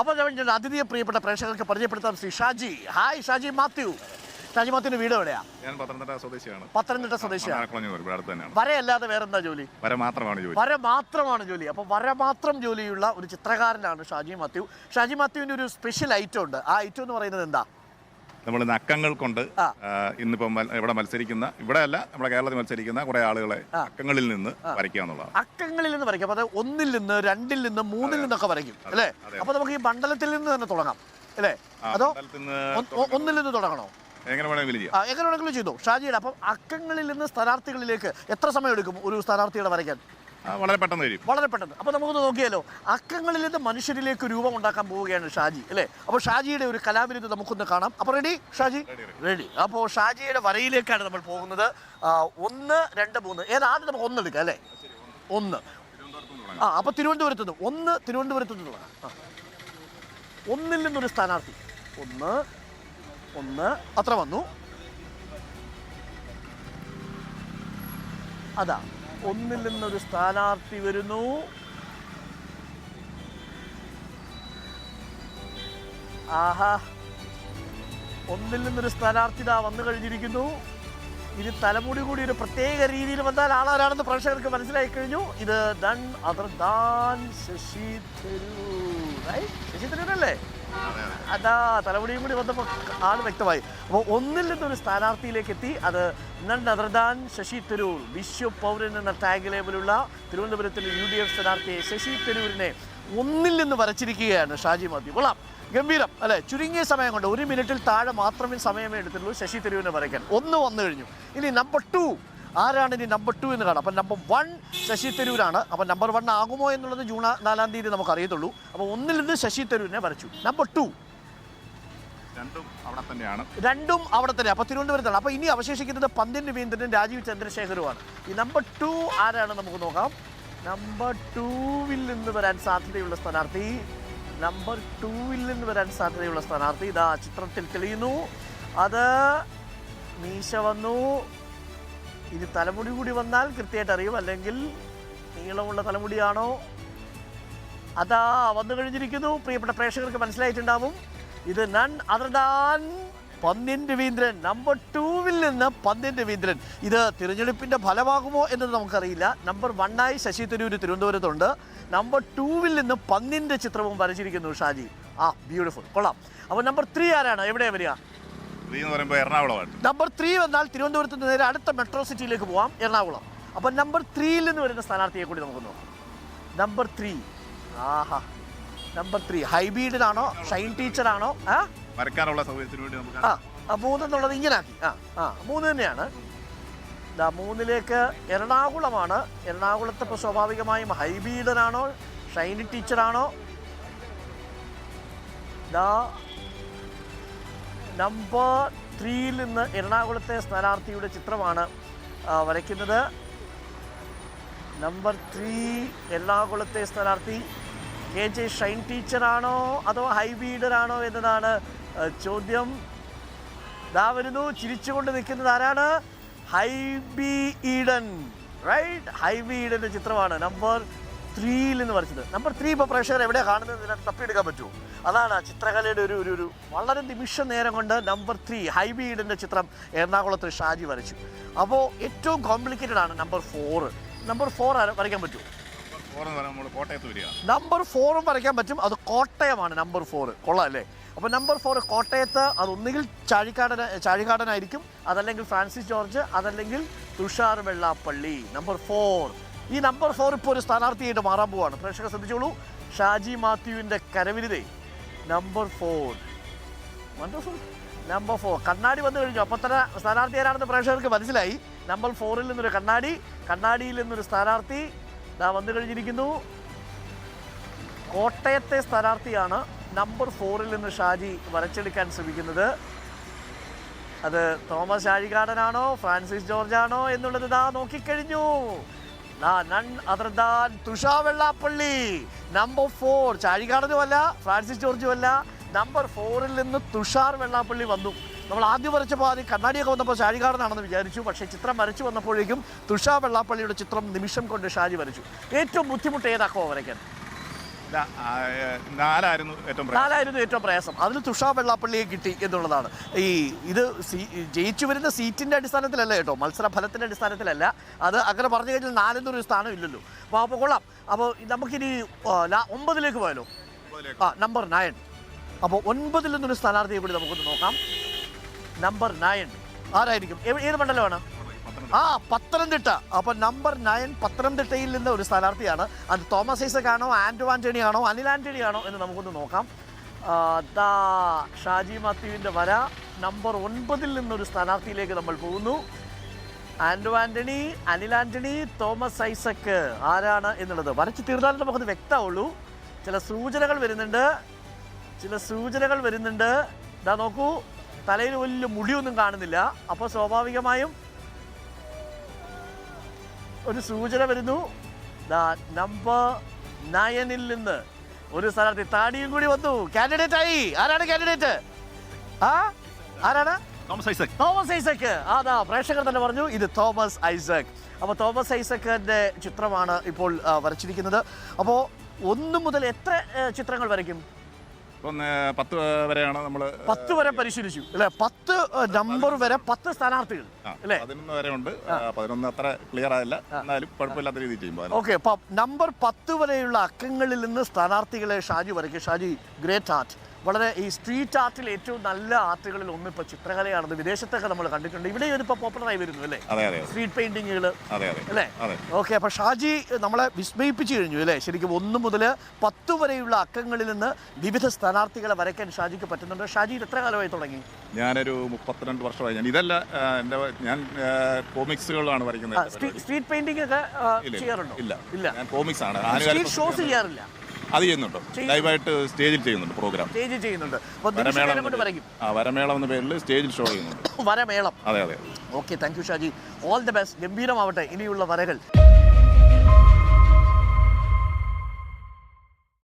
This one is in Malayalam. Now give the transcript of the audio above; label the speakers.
Speaker 1: അപ്പോൾ ഞാൻ അതിഥിയെ പ്രിയപ്പെട്ട പ്രേക്ഷകർക്ക് പരിചയപ്പെടുത്താം ശ്രീ ഷാജി. ഹായ് ഷാജി മാത്യു. ഷാജി മാത്യുവിന്റെ വീട് എവിടെയാ?
Speaker 2: ഞാൻ പത്തനംതിട്ട സ്വദേശിയാണ്.
Speaker 1: പത്തനംതിട്ട സ്വദേശിയാണ് വരയല്ലാതെ വേറെന്താ ജോലി?
Speaker 2: വര മാത്രമാണ് ജോലി.
Speaker 1: വര മാത്രമാണ് ജോലി. അപ്പോൾ വര മാത്രം ജോലിയുള്ള ഒരു ചിത്രകാരനാണ് ഷാജി മാത്യു. ഷാജി മാത്യുവിന്റെ ഒരു സ്പെഷ്യൽ ഐറ്റം ഉണ്ട്. ആ ഐറ്റം എന്ന് പറയുന്നത് എന്താ?
Speaker 2: നമ്മൾ നക്കങ്ങൾ കൊണ്ട് ഇന്നിപ്പോ ഇവിടെ മത്സരിക്കുന്ന ഇവിടെ അല്ല നമ്മുടെ കേരളത്തിൽ മത്സരിക്കുന്ന കുറെ ആളുകളെ അക്കങ്ങളിൽ നിന്ന് വരയ്ക്കുക എന്നുള്ളതാണ്.
Speaker 1: അക്കങ്ങളിൽ നിന്ന് വരയ്ക്കും. അതായത് ഒന്നിൽ നിന്ന് രണ്ടിൽ നിന്ന് മൂന്നിൽ നിന്നൊക്കെ വരയ്ക്കും അല്ലേ? അപ്പൊ നമുക്ക് ഈ മണ്ഡലത്തിൽ നിന്ന് തന്നെ തുടങ്ങാം അല്ലേ? അതോ ഒന്നിൽ നിന്ന് തുടങ്ങണോ?
Speaker 2: എങ്ങനെ വേണമെങ്കിലും
Speaker 1: ചെയ്തു. ഷാജിയുടെ അപ്പം അക്കങ്ങളിൽ നിന്ന് സ്ഥാനാർത്ഥികളിലേക്ക് എത്ര സമയം എടുക്കും ഒരു സ്ഥാനാർത്ഥിയുടെ വരയ്ക്കാൻ?
Speaker 2: വളരെ പെട്ടെന്ന് വരും.
Speaker 1: വളരെ പെട്ടെന്ന്. അപ്പോൾ നമുക്കൊന്ന് നോക്കിയാലോ അക്കങ്ങളിൽ നിന്ന് മനുഷ്യരിലേക്ക് രൂപം ഉണ്ടാക്കാൻ പോവുകയാണ് ഷാജി അല്ലേ? അപ്പോൾ ഷാജിയുടെ ഒരു കലാവിരുദ്ധ നമുക്കൊന്ന് കാണാം. അപ്പോൾ റെഡി ഷാജി? റെഡി അപ്പോൾ ഷാജിയുടെ വരയിലേക്കാണ് നമ്മൾ പോകുന്നത്. ഒന്ന് രണ്ട് മൂന്ന്. ഏതാദ്യം നമുക്ക് ഒന്ന് എടുക്കാം അല്ലേ? ഒന്ന്. ആ അപ്പോൾ തിരുവനന്തപുരത്ത് നിന്ന് ഒന്ന് തിരുവനന്തപുരത്ത് നിന്നുള്ള ഒന്നിൽ നിന്നൊരു സ്ഥാനാർത്ഥി. ഒന്ന് ഒന്ന്. അത്ര വന്നു. അതാ. ഒന്നിൽ നിന്നൊരു സ്ഥാനാർത്ഥി വരുന്നു. ആഹാ. ഒന്നിൽ നിന്നൊരു സ്ഥാനാർത്ഥി ഇതാ വന്നു കഴിഞ്ഞിരിക്കുന്നു. ഇത് തലമുടി കൂടി ഒരു പ്രത്യേക രീതിയിൽ വന്നാൽ ആളാരാണെന്ന് പ്രേക്ഷകർക്ക് മനസ്സിലായി കഴിഞ്ഞു. ഇത് none other than Shashi Tharoor? Shashi തരൂരല്ലേ? അതാ തലമുടിയും കൂടി വന്നപ്പോൾ ആൾ വ്യക്തമായി. അപ്പോൾ ഒന്നിൽ നിന്നൊരു സ്ഥാനാർത്ഥിയിലേക്ക് എത്തി അത് none other than Shashi Tharoor വിശ്വ പൗരൻ എന്ന ടാഗ് ലേബലുള്ള തിരുവനന്തപുരത്തിലെ യു ഡി എഫ് സ്ഥാനാർത്ഥിയെ ശശി തരൂരിനെ ഒന്നിൽ നിന്ന് വരച്ചിരിക്കുകയാണ് ഷാജി മാത്യു. കൊള്ളാം. ഗംഭീരം അല്ലെ? ചുരുങ്ങിയ സമയം കൊണ്ട് ഒരു മിനിറ്റിൽ താഴെ മാത്രമേ സമയമേ എടുത്തുള്ളൂ ശശി തരൂരിനെ വരയ്ക്കാൻ. ഒന്ന് വന്നു കഴിഞ്ഞു. ഇനി നമ്പർ ടു ആരാണ് ഇനി നമ്പർ ടു എന്ന് കാണാം. അപ്പം നമ്പർ വൺ ശശി തരൂരാണ്. അപ്പം നമ്പർ വൺ ആകുമോ എന്നുള്ളത് ജൂൺ നാലാം തീയതി നമുക്ക് അറിയത്തുള്ളൂ അപ്പോൾ ഒന്നിൽ നിന്ന് ശശി തരൂരിനെ വരച്ചു. നമ്പർ ടു
Speaker 2: രണ്ടും അവിടെ തന്നെയാണ്.
Speaker 1: രണ്ടും അവിടെ തന്നെ. അപ്പോൾ തിരുവനന്തപുരത്താണ്. അപ്പോൾ ഇനി അവശേഷിക്കുന്നത് പന്ത്യൻ രവീന്ദ്രനും രാജീവ് ചന്ദ്രശേഖരുമാണ്. ഈ നമ്പർ ടു ആരാണ് നമുക്ക് നോക്കാം. നമ്പർ ടൂവിൽ നിന്ന് വരാൻ സാധ്യതയുള്ള സ്ഥാനാർത്ഥി. നമ്പർ ടൂവിൽ നിന്ന് വരാൻ സാധ്യതയുള്ള സ്ഥാനാർത്ഥി. ഇതാ ചിത്രത്തിൽ തെളിയുന്നു. അത് മീശ വന്നു. ഇനി തലമുടി കൂടി വന്നാൽ കൃത്യമായിട്ട് അറിയും. അല്ലെങ്കിൽ നീളമുള്ള തലമുടിയാണോ? അതാ വന്നു കഴിഞ്ഞിരിക്കുന്നു. പ്രിയപ്പെട്ട പ്രേക്ഷകർക്ക് മനസ്സിലായിട്ടുണ്ടാവും. ഇത് none other than Raveendran. Number ടൂവിൽ നിന്ന് പന്ന്യൻ രവീന്ദ്രൻ. ഇത് തിരഞ്ഞെടുപ്പിന്റെ ഫലമാകുമോ എന്നത് നമുക്കറിയില്ല. നമ്പർ വണ്ണായി ശശി തരൂർ തിരുവനന്തപുരത്തുണ്ട്. നമ്പർ ടൂവിൽ നിന്ന് പന്നിന്റെ ചിത്രവും വരച്ചിരിക്കുന്നു ഷാജി. ആ ബ്യൂട്ടിഫുൾ. കൊള്ളാം. അപ്പോൾ നമ്പർ ത്രീ ആരാണ്? എവിടെയാണ് വരിക?
Speaker 2: ത്രീ എന്ന് പറയുമ്പോൾ എറണാകുളമായിട്ട്
Speaker 1: നമ്പർ ത്രീ വന്നാൽ തിരുവനന്തപുരത്ത് നിന്ന് നേരെ അടുത്ത മെട്രോ സിറ്റിയിലേക്ക് പോവാം എറണാകുളം. അപ്പം നമ്പർ ത്രീയിൽ നിന്ന് വരുന്ന സ്ഥാനാർത്ഥിയെ കൂടി നമുക്ക് നോക്കാം. നമ്പർ ത്രീ ആഹാ. നമ്പർ ത്രീ ഹൈബീഡിനാണോ ഷൈൻ ടീച്ചറാണോ ആ?
Speaker 2: വരയ്ക്കാനുള്ള സൗകര്യത്തിന് വേണ്ടി നമുക്ക്
Speaker 1: ആ ആ മൂന്നെന്നുള്ളത് ഇങ്ങനെ ആക്കി ആ ആ മൂന്ന് തന്നെയാണ്. ദാ മൂന്നിലേക്ക് എറണാകുളമാണ്. എറണാകുളത്ത് ഇപ്പോൾ സ്വാഭാവികമായും ഹൈബീഡനാണോ? ഷൈനി ടീച്ചറാണോ ദാ നമ്പർ ത്രീയിൽ നിന്ന് എറണാകുളത്തെ സ്ഥാനാർത്ഥിയുടെ ചിത്രമാണ് വരയ്ക്കുന്നത്. നമ്പർ ത്രീ എറണാകുളത്തെ സ്ഥാനാർത്ഥി കെ ജെ ഷൈൻ ടീച്ചറാണോ അതോ ഹൈബീഡറാണോ എന്നതാണ് ചോദ്യം. ദാ വരുന്നു ചിരിച്ചുകൊണ്ട് നിൽക്കുന്നത് ആരാണ്? ഹൈബി ഈഡൻ റൈറ്റ്? ഹൈബി ഈഡന്റെ ചിത്രമാണ്. നമ്പർ ത്രീയിൽ നിന്ന് വരച്ചത് നമ്പർ ത്രീ ഇപ്പോൾ പ്രേക്ഷകർ എവിടെ കാണുന്നത് ഇതിനകത്ത് തപ്പിയെടുക്കാൻ പറ്റുമോ? അതാണ് ആ ചിത്രകലയുടെ ഒരു ഒരു ഒരു വളരെ നിമിഷ നേരം കൊണ്ട് നമ്പർ ത്രീ ഹൈബീഡിന്റെ ചിത്രം എറണാകുളത്ത് ഷാജി വരച്ചു. അപ്പോൾ ഏറ്റവും കോംപ്ലിക്കേറ്റഡ് ആണ് നമ്പർ ഫോർ നമ്പർ ഫോർ വരയ്ക്കാൻ പറ്റുമോ? നമ്പർ ഫോറും വരയ്ക്കാൻ പറ്റും. അത് കോട്ടയമാണ് നമ്പർ ഫോർ കൊള്ളാം അല്ലേ? അപ്പോൾ നമ്പർ ഫോർ കോട്ടയത്ത് അത് ഒന്നുകിൽ ചാഴിക്കാടന ചാഴിക്കാടനായിരിക്കും. അതല്ലെങ്കിൽ ഫ്രാൻസിസ് ജോർജ് അതല്ലെങ്കിൽ തുഷാർ വെള്ളാപ്പള്ളി. നമ്പർ ഫോർ ഈ നമ്പർ ഫോർ ഇപ്പോൾ ഒരു സ്ഥാനാർത്ഥിയായിട്ട് മാറാൻ പോവാണ്. പ്രേക്ഷകർ ശ്രദ്ധിച്ചോളൂ. ഷാജി മാത്യുവിന്റെ കരവിരുതേ. Number four wonderful number four കണ്ണാടി വന്നു കഴിഞ്ഞു. അപ്പം തന്നെ സ്ഥാനാർത്ഥി ആരാണെന്ന് പ്രേക്ഷകർക്ക് മനസ്സിലായി. നമ്പർ ഫോറിൽ നിന്നൊരു കണ്ണാടി. കണ്ണാടിയിൽ നിന്നൊരു സ്ഥാനാർത്ഥി ഇതാ വന്നു കഴിഞ്ഞിരിക്കുന്നു. കോട്ടയത്തെ സ്ഥാനാർത്ഥിയാണ് നമ്പർ ഫോറിൽ നിന്ന് ഷാജി വരച്ചെടുക്കാൻ ശ്രമിക്കുന്നത്. അത് തോമസ് ആഴികാടനാണോ? ഫ്രാൻസിസ് ജോർജ് ആണോ എന്നുള്ളത് ഇതാ നോക്കിക്കഴിഞ്ഞു. None Thushar Vellappally. Number four ചാഴികാടനുമല്ല Francis ജോർജുമല്ല. നമ്പർ ഫോറിൽ നിന്ന് തുഷാർ വെള്ളാപ്പള്ളി വന്നു. നമ്മൾ ആദ്യം വരച്ചപ്പോൾ ആദ്യം കണ്ണാടിയൊക്കെ വന്നപ്പോൾ ഷാരികാടനാണെന്ന് വിചാരിച്ചു. പക്ഷേ ചിത്രം വരച്ചു വന്നപ്പോഴേക്കും തുഷാർ വെള്ളാപ്പള്ളിയുടെ ചിത്രം നിമിഷം കൊണ്ട് ഷാരി വരച്ചു. ഏറ്റവും ബുദ്ധിമുട്ട് ഏതാക്കോ വരയ്ക്കാൻ
Speaker 2: നാലായിരുന്നു ഏറ്റവും പ്രയാസം.
Speaker 1: നാലായിരുന്നു ഏറ്റവും പ്രയാസം. അതിൽ തുഷാ വെള്ളാപ്പള്ളിയെ കിട്ടി എന്നുള്ളതാണ്. ഈ ഇത് സീ- ജയിച്ചു വരുന്ന സീറ്റിന്റെ അടിസ്ഥാനത്തിലല്ല കേട്ടോ മത്സര ഫലത്തിന്റെ അടിസ്ഥാനത്തിലല്ല. അത് അങ്ങനെ പറഞ്ഞു കഴിഞ്ഞാൽ നാലെന്നൊരു സ്ഥാനം ഇല്ലല്ലോ. അപ്പോൾ അപ്പോൾ കൊള്ളാം. അപ്പോൾ നമുക്കിനി ഒമ്പതിലേക്ക് പോയാലോ. ആ നമ്പർ നയൻ. അപ്പോൾ ഒൻപതിൽ നിന്നൊരു സ്ഥാനാർത്ഥിയെ കൂടി നമുക്കൊന്ന് നോക്കാം. Number nine. ആരായിരിക്കും? ഏത് മണ്ഡലമാണ്. ആ പത്തനംതിട്ട അപ്പൊ നമ്പർ നയൻ പത്തനംതിട്ടയിൽ നിന്ന് ഒരു സ്ഥാനാർത്ഥിയാണ്. അത് തോമസ് ഐസക് ആണോ ആന്റോ ആന്റണി ആണോ അനിൽ ആന്റണി ആണോ എന്ന് നമുക്കൊന്ന് നോക്കാം. ദാ ഷാജി മാത്യുവിന്റെ വര. നമ്പർ ഒൻപതിൽ നിന്നൊരു സ്ഥാനാർത്ഥിയിലേക്ക് നമ്മൾ പോകുന്നു. ആന്റോ ആന്റണി അനിൽ ആന്റണി തോമസ് ഐസക് ആരാണ് എന്നുള്ളത് വരച്ച് തീർന്നാലും നമുക്കത് വ്യക്തമാവുള്ളൂ. ചില സൂചനകൾ വരുന്നുണ്ട്. ചില സൂചനകൾ വരുന്നുണ്ട്. ഇതാ നോക്കൂ. തലയിൽ വലിയ മുടിയൊന്നും കാണുന്നില്ല. അപ്പോൾ സ്വാഭാവികമായും ഒരു സൂചന വരുന്നു. നമ്പർ നയനിൽ നിന്ന് ഒരു സ്ഥാനാർത്ഥി താടിയും കൂടി വന്നു. കാൻഡിഡേറ്റ് ആയി. ആരാണ് കാൻഡിഡേറ്റ് ആ? ആരാണ്?
Speaker 2: തോമസ് ഐസക്.
Speaker 1: തോമസ് ഐസക്. അതാ പ്രേക്ഷകർ തന്നെ പറഞ്ഞു ഇത് തോമസ് ഐസക്. അപ്പോൾ തോമസ് ഐസക്കിന്റെ ചിത്രമാണ് ഇപ്പോൾ വരച്ചിരിക്കുന്നത്. അപ്പോൾ ഒന്ന് മുതൽ എത്ര ചിത്രങ്ങൾ വരയ്ക്കും?
Speaker 2: പത്ത് വരെയാണ് നമ്മൾ
Speaker 1: പത്ത് വരെ പരിശീലിച്ചു. അല്ലെ? പത്ത് നമ്പർ വരെ പത്ത് സ്ഥാനാർത്ഥികൾ. അല്ലേ?
Speaker 2: പതിനൊന്ന് വരെ ഉണ്ട്. പതിനൊന്ന് അത്ര ക്ലിയർ ആയില്ല. എന്നാലും കുഴപ്പമില്ലാത്ത രീതിയിൽ ചെയ്യുമ്പോൾ
Speaker 1: ഓക്കെ നമ്പർ പത്ത് വരെയുള്ള അക്കങ്ങളിൽ നിന്ന് സ്ഥാനാർത്ഥികളെ ഷാജി വരയ്ക്കും. ഷാജി ഗ്രേറ്റ് ആർട്ട് വളരെ ഈ സ്ട്രീറ്റ് ആർട്ടിൽ ഏറ്റവും നല്ല ആർട്ടുകളിൽ ഒന്ന് ഇപ്പോൾ ചിത്രകലയാണെന്ന് വിദേശത്തൊക്കെ നമ്മൾ കണ്ടിട്ടുണ്ട്. ഇവിടെ ഇതിപ്പോൾ പോപ്പുലറായി വരുന്നു അല്ലേ? സ്ട്രീറ്റ് പെയിന്റിങ്ങുകൾ അല്ലേ? ഓക്കെ അപ്പോൾ ഷാജി നമ്മളെ വിസ്മയിപ്പിച്ചു കഴിഞ്ഞു അല്ലേ? ശരിക്കും ഒന്ന് മുതൽ പത്ത് വരെയുള്ള അക്കങ്ങളിൽ നിന്ന് വിവിധ സ്ഥാനാർത്ഥികളെ വരയ്ക്കാൻ ഷാജിക്ക് പറ്റുന്നുണ്ട്. ഷാജി എത്ര കാലമായി തുടങ്ങി?
Speaker 2: ഞാനൊരു മുപ്പത്തിരണ്ട് വർഷമായി. ഞാൻ ഇതല്ല എന്റെ എന്റെ ഞാൻ കോമിക്സുകളാണ് വരയ്ക്കുന്നത്
Speaker 1: സ്ട്രീ- സ്ട്രീറ്റ് പെയിന്റിംഗ് ഒക്കെ ചെയ്യാറുണ്ടോ?
Speaker 2: ഇല്ല.
Speaker 1: ഇല്ല.
Speaker 2: ഞാൻ കോമിക്സ് ആണ്
Speaker 1: ഷോസ് ചെയ്യാറില്ല?
Speaker 2: അത് ചെയ്യുന്നുണ്ട്. ലൈവായിട്ട് സ്റ്റേജിൽ ചെയ്യുന്നുണ്ട് പ്രോഗ്രാം.
Speaker 1: സ്റ്റേജ് ചെയ്യുന്നുണ്ട്.
Speaker 2: വരമേളം എന്ന പേരിൽ- ആ വരമേളം എന്ന പേരിൽ സ്റ്റേജിൽ ഷോ ചെയ്യുന്നുണ്ട്.
Speaker 1: വരമേളം.
Speaker 2: അതെ അതെ.
Speaker 1: Okay thank you Shaji. All the best ഗംഭീരമാവട്ടെ. ഇനിയുള്ള വരകൾ.